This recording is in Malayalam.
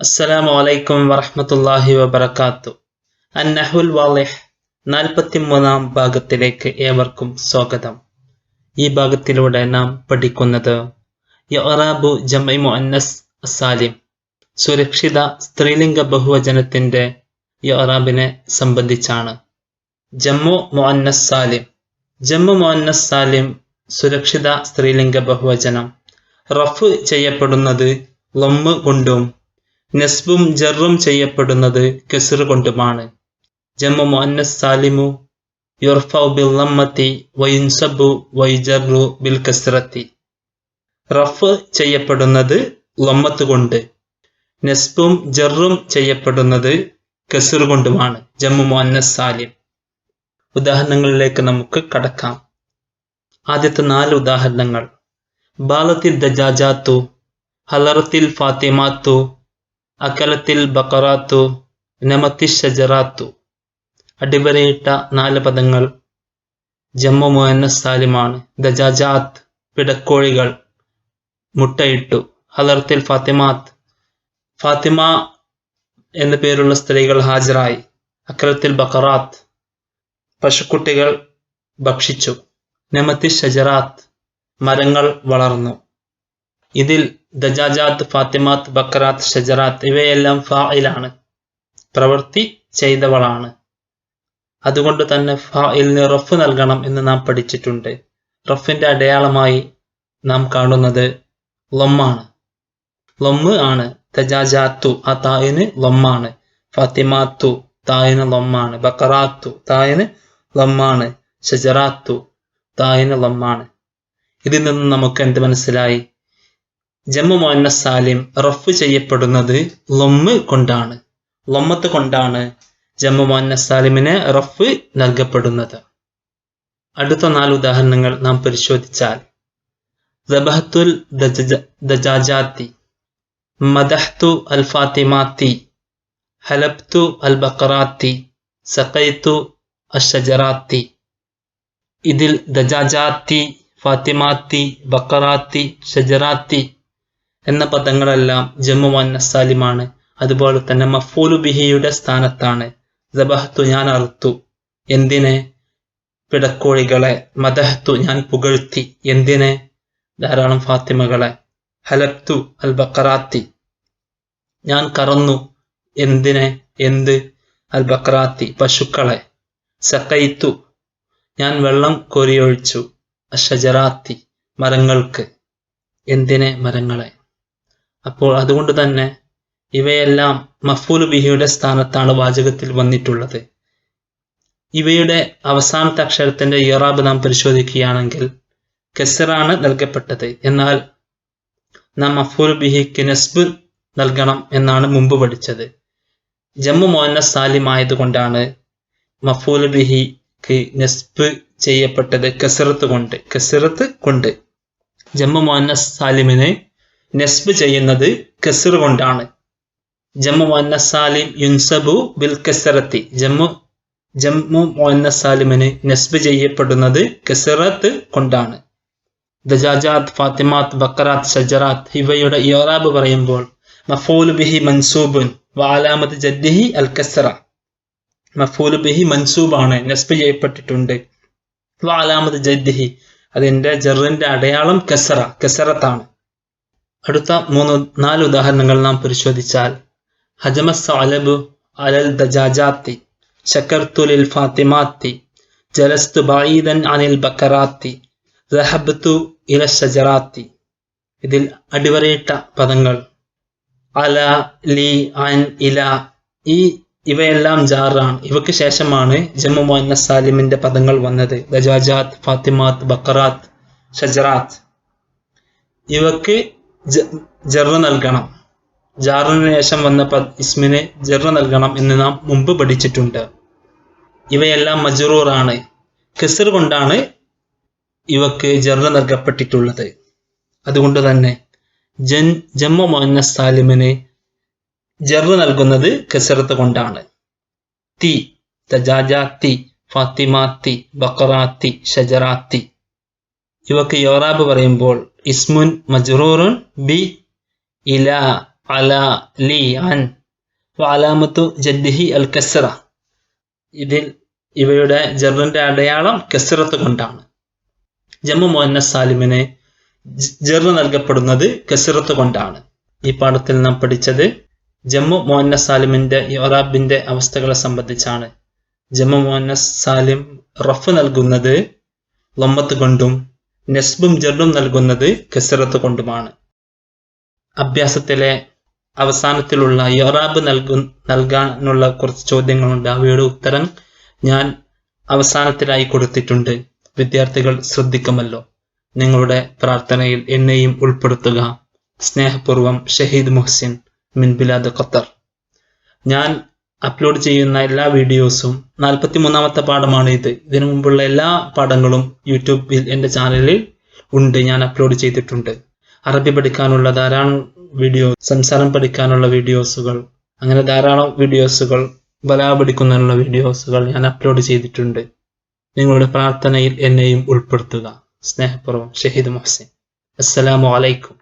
അസ്സലാമു അലൈക്കും വറഹമത്തല്ലാഹി വബർക്കാത്തു അന്നഹുൽ വാലിഹ് നാൽപ്പത്തിമൂന്നാം ഭാഗത്തിലേക്ക് ഏവർക്കും സ്വാഗതം. ഈ ഭാഗത്തിലൂടെ നാം പഠിക്കുന്നത് യറാബു ജമൈ മുഅന്നസ് അസാലിം സുരക്ഷിത സ്ത്രീലിംഗ ബഹുവചനത്തിന്റെ യറാബിനെ സംബന്ധിച്ചാണ്. ജമ്മു മുഅന്നസ് സാലിം. ജമ്മു മുഅന്നസ് സാലിം സുരക്ഷിത സ്ത്രീലിംഗ ബഹുവചനം റഫ് ചെയ്യപ്പെടുന്നത് ലൊമ്മ് കൊണ്ടും നസ്ബും ജറും ചെയ്യപ്പെടുന്നത് കെസിർ കൊണ്ടുമാണ്. ജമ്മു മുഅന്നസ് സാലിമു യുർഫൗ ബിൽ ലമ്മത്തി വയുൻസബു ജറു ബിൽ കസ്രത്തി റഫ് ചെയ്യപ്പെടുന്നത് ലമ്മത്ത് കൊണ്ട്. നസ്ബും ജറും ചെയ്യപ്പെടുന്നത് കെസിർ കൊണ്ടുമാണ്. ജമ്മു മുഅന്നസ് സാലിം. ഉദാഹരണങ്ങളിലേക്ക് നമുക്ക് കടക്കാം. ആദ്യത്തെ നാല് ഉദാഹരണങ്ങൾ. ബാലത്തിൽ ദജാജാത്തു ഹലറത്തിൽ ഫാത്തിമാത്തു അക്കലത്തിൽ ബക്കറാത്തു നമത്തി ഷജറാത്തു അടിവരയിട്ട നാല് പദങ്ങൾ ജമ്മു മുഹന്നസ് സാലിമാണ് ദജാജാത്ത് പിടക്കോഴികൾ മുട്ടയിട്ടു. ഹലർത്തിൽ ഫാത്തിമാത്ത്. ഫാത്തിമ എന്ന പേരുള്ള സ്ത്രീകൾ ഹാജരായി. അക്കലത്തിൽ ബക്കറാത്ത്. പശുക്കുട്ടികൾ ഭക്ഷിച്ചു. നമത്തി ഷജറാത്ത് മരങ്ങൾ വളർന്നു. ഇതിൽ ദജാജാത്ത് ഫാത്തിമാത്ത് ബക്കറാത്ത് ഷജറാത്ത് ഇവയെല്ലാം ഫായിലാണ് പ്രവൃത്തി ചെയ്തവളാണ്. അതുകൊണ്ട് തന്നെ ഫായിലിന് റഫ് നൽകണം എന്ന് നാം പഠിച്ചിട്ടുണ്ട്. റഫിന്റെ അടയാളമായി നാം കാണുന്നത് ലൊമ്മാണ്. ലൊമ്മ് ആണ്. ദജാജാത്തു ആ തായിന് ലൊമ്മാണ്. ഫാത്തിമാത്തു തായിന് ലൊമ്മാണ്. ബക്കറാത്തു തായിന് ലൊമ്മാണ്. ഷജറാത്തു തായിന് ലൊമ്മാണ്. ഇതിൽ നിന്ന് നമുക്ക് എന്ത് മനസ്സിലായി? ജമ്മു മുഅന്നസ് സാലിം റഫ് ചെയ്യപ്പെടുന്നത് ലൊമ്മ് കൊണ്ടാണ്. ലൊമ്മത്ത് കൊണ്ടാണ് ജമ്മു മുഅന്നസ് സാലിമിന് റഫ് നൽകപ്പെടുന്നത്. അടുത്ത നാല് ഉദാഹരണങ്ങൾ നാം പരിശോധിച്ചാൽ. ദബഹത്തുൽ ദജാജാത്തി മദഹ്തു അൽ ഫാത്തിമാത്തി ഹലബ്തു അൽ ബക്കറാത്തി സഖൈത്തു അഷജറാത്തി ഇതിൽ ദജാജാത്തി ഫാത്തിമാത്തി ബക്കറാത്തി ഷജറാത്തി എന്ന പദങ്ങളെല്ലാം ജമ്മു മുന്നസാലിമാണ് അതുപോലെ തന്നെ മഫൂലു ബിഹിയുടെ സ്ഥാനത്താണ്. ജബഹത്തു ഞാൻ അറുത്തു. എന്തിനെ? പിടക്കോഴികളെ. മദഹത്തു ഞാൻ പുകഴ്ത്തി. എന്തിനെ? ധാരാളം ഫാത്തിമകളെ. ഹലത്തു അൽ ബക്കറാത്തി ഞാൻ കറന്നു. എന്തിനെ? എന്ത്? അൽ ബക്കറാത്തി പശുക്കളെ. സക്കൈത്തു ഞാൻ വെള്ളം കോരിയൊഴിച്ചു. അഷജറാത്തി മരങ്ങൾക്ക്. എന്തിനെ? മരങ്ങളെ. അപ്പോൾ അതുകൊണ്ട് തന്നെ ഇവയെല്ലാം മഫൂൽ ബിഹിയുടെ സ്ഥാനത്താണ് വാചകത്തിൽ വന്നിട്ടുള്ളത്. ഇവയുടെ അവസാനത്തെ അക്ഷരത്തിന്റെ ഇറാബ് നാം പരിശോധിക്കുകയാണെങ്കിൽ കെസറാണ് നൽകപ്പെട്ടത്. എന്നാൽ നാം മഫൂൽ ബിഹിക്ക് നസ്ബ് നൽകണം എന്നാണ് മുമ്പ് പഠിച്ചത്. ജമ്മു മോഹന സാലിം ആയതുകൊണ്ടാണ് മഫൂൽ ബിഹിക്ക് നസ്ബ് ചെയ്യപ്പെട്ടത് കസറത്ത് കൊണ്ട്. കസറത്ത് കൊണ്ട് ജമ്മു മോഹന സാലിമിനെ നസ്ബ് ചെയ്യുന്നത് കെസർ കൊണ്ടാണ്. ജമ്മു മൊന്നസാലിം സാലിം യുൻസബു ബിൽ കെസറത്തി. ജമ്മു ജമ്മു മൊന്നസാലിമിന് നെസ്ബ് ചെയ്യപ്പെടുന്നത് കെസറത്ത് കൊണ്ടാണ്. ദജാജാത് ഫാത്തിമാത്ത് ബക്കറാത്ത് ഷജറാത്ത് ഇവയുടെ യോറാബ് പറയുമ്പോൾ മഫൂൽ ബിഹി മൻസൂബുൻ വാലാമത് ജദ്ദിഹി അൽ കസറ. മഫൂൽ ബിഹി മൻസൂബാണ് നസ്ബ് ചെയ്യപ്പെട്ടിട്ടുണ്ട്. വാലാമത് ജദ്ദിഹി അതിന്റെ ജറിന്റെ അടയാളം കസറ കസറത്താണ്. അടുത്ത മൂന്ന് നാല് ഉദാഹരണങ്ങൾ നാം പരിശോധിച്ചാൽ. ഹജമസ് അലബ് അലൽ ദജാജാത്തി ശക്കർത്തുലിൽ ഫാത്തിമാത്തി ജലസ്തു ബായിദൻ അനിൽ ബക്കറാത്തി റഹബത്തു ഇല ഷജറാത്തി ഇതിൽ അടിവരയിട്ട പദങ്ങൾ. അല ലി അൻ ഇല ഈ ഇവയെല്ലാം ജാറാണ്. ഇവയ്ക്ക് ശേഷമാണ് ജമ്മു മുഅന്ന സാലിമിന്റെ പദങ്ങൾ വന്നത്. ദജാജാത്ത് ഫാത്തിമാത്ത് ബക്കറാത്ത് ഷജറാത്ത് ഇവക്ക് ജറ് നൽകണം. ജാറിന് ശേഷം വന്ന ഇസ്മിനെ ജറ് നൽകണം എന്ന് നാം മുമ്പ് പഠിച്ചിട്ടുണ്ട്. ഇവയെല്ലാം മജറൂറാണ്. കെസർ കൊണ്ടാണ് ഇവക്ക് ജറ് നൽകപ്പെട്ടിട്ടുള്ളത്. അതുകൊണ്ട് തന്നെ ജൻ ജമ്മ മോന്ന സാലിമിന് ജറ് നൽകുന്നത് കെസറത്ത് കൊണ്ടാണ്. തി തജാജാത്തി ഫാത്തിമാത്തി ബക്കറാത്തി ഷജറാത്തി. ഇവക്ക് യോറാബ് പറയുമ്പോൾ ഇസ്മുൻ മജ്റൂറുൻ ബി ഇല അല ലി അൻ വലാമത്തു ജദ്ദിഹി അൽ കസ്റ ഇവയുടെ ജറിന്റെ അടയാളം കസ്റത്ത് കൊണ്ടാണ്. ജമ്മു മുഹന്നസ് സാലിമിന് ജറ് നൽകപ്പെടുന്നത് കസ്റത്ത് കൊണ്ടാണ്. ഈ പാഠത്തിൽ നാം പഠിച്ചത് ജമ്മു മുഹന്നസ് സാലിമിന്റെ യൊറാബിന്റെ അവസ്ഥകളെ സംബന്ധിച്ചാണ്. ജമ്മു മുഹന്നസ് സാലിം റഫ് നൽകുന്നത് ലൊമ്മത്ത് കൊണ്ടും നെസ്ബും ജല്ലും നൽകുന്നത് കസറത്ത് കൊണ്ടുമാണ്. അഭ്യാസത്തിലെ അവസാനത്തിലുള്ള യൊറാബ് നൽകു നൽകാനുള്ള കുറച്ച് ചോദ്യങ്ങളുണ്ട്. അവയുടെ ഉത്തരം ഞാൻ അവസാനത്തിലായി കൊടുത്തിട്ടുണ്ട്. വിദ്യാർത്ഥികൾ ശ്രദ്ധിക്കുമല്ലോ. നിങ്ങളുടെ പ്രാർത്ഥനയിൽ എന്നെയും ഉൾപ്പെടുത്തുക. സ്നേഹപൂർവം ഷഹീദ് മുഹ്സിൻ മിൻ ബിലാദ് ഖത്തർ. ഞാൻ അപ്ലോഡ് ചെയ്യുന്ന എല്ലാ വീഡിയോസും നാൽപ്പത്തി മൂന്നാമത്തെ പാഠമാണ് ഇത്. ഇതിനു മുമ്പുള്ള എല്ലാ പാഠങ്ങളും യൂട്യൂബിൽ എന്റെ ചാനലിൽ ഉണ്ട്. ഞാൻ അപ്ലോഡ് ചെയ്തിട്ടുണ്ട്. അറബി പഠിക്കാനുള്ള ധാരാളം വീഡിയോ സംസാരം പഠിക്കാനുള്ള വീഡിയോസുകൾ അങ്ങനെ ധാരാളം വീഡിയോസുകൾ ബലാ പഠിക്കുന്നതിനുള്ള വീഡിയോസുകൾ ഞാൻ അപ്ലോഡ് ചെയ്തിട്ടുണ്ട്. നിങ്ങളുടെ പ്രാർത്ഥനയിൽ എന്നെയും ഉൾപ്പെടുത്തുക. സ്നേഹപൂർവം ഷഹീദ് മൊഹസിൻ. അസ്സലാമു അലൈക്കും.